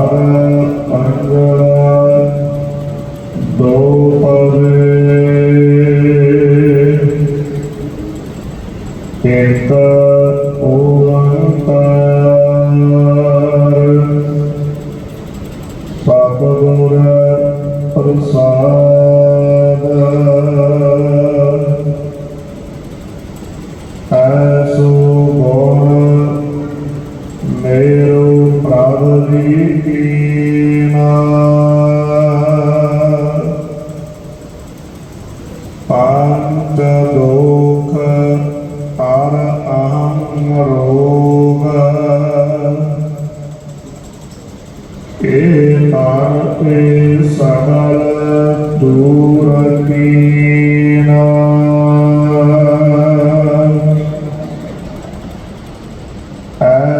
Amém. ਏ ਨਾਨਕੇ ਸਗਲ ਦੂਰ ਕੀਨਾ ਆ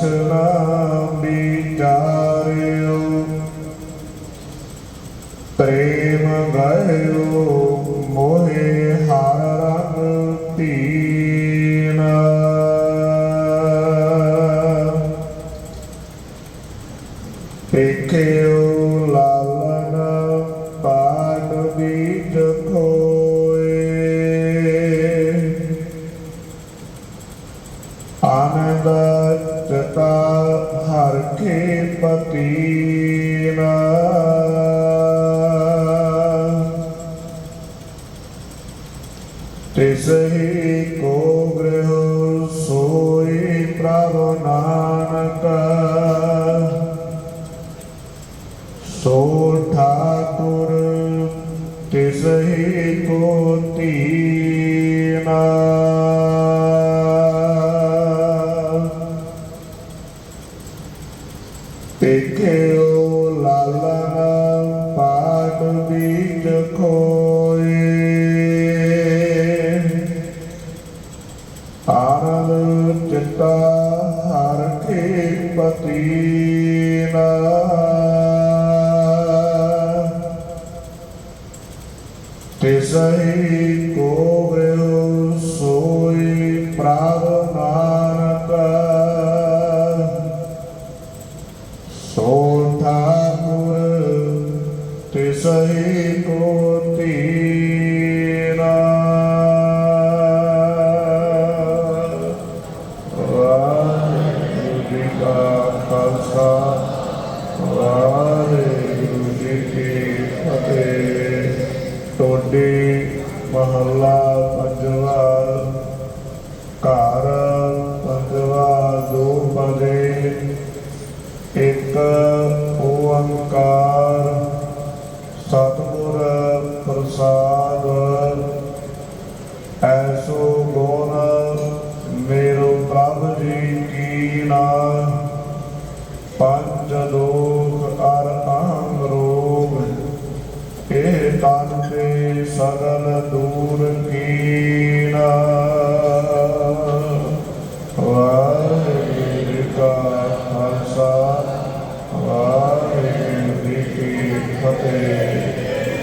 to mom be done. Nanak ਸੋ ਠਾਕੁਰ ਤਿਸ ਹੀ ਕੋ ਤੀਨਾ ਪੇਖਿਓ ਲਾਲਨ ਪਾਟ ਬੀਜ ਕੋ ਸਾਡੇ ਮਹੱਲਾ ਪੰਜਵਾ ਘਰ, ਪੰਜਵਾ ਦੋ ਪਦੇ ਇੱਕ ਓੰਕਾਰ, ਸਤਿਗੁਰ ਪ੍ਰਸਾਦ, ਐਸੋ ਗੋਣ ਮੇਰੋ ਪ੍ਰਭ ਜੀ ਕੀ ਨਾ, ਪੰਜ ਦੋ ਤਨ ਤੇ ਸਗਲ ਦੂਰ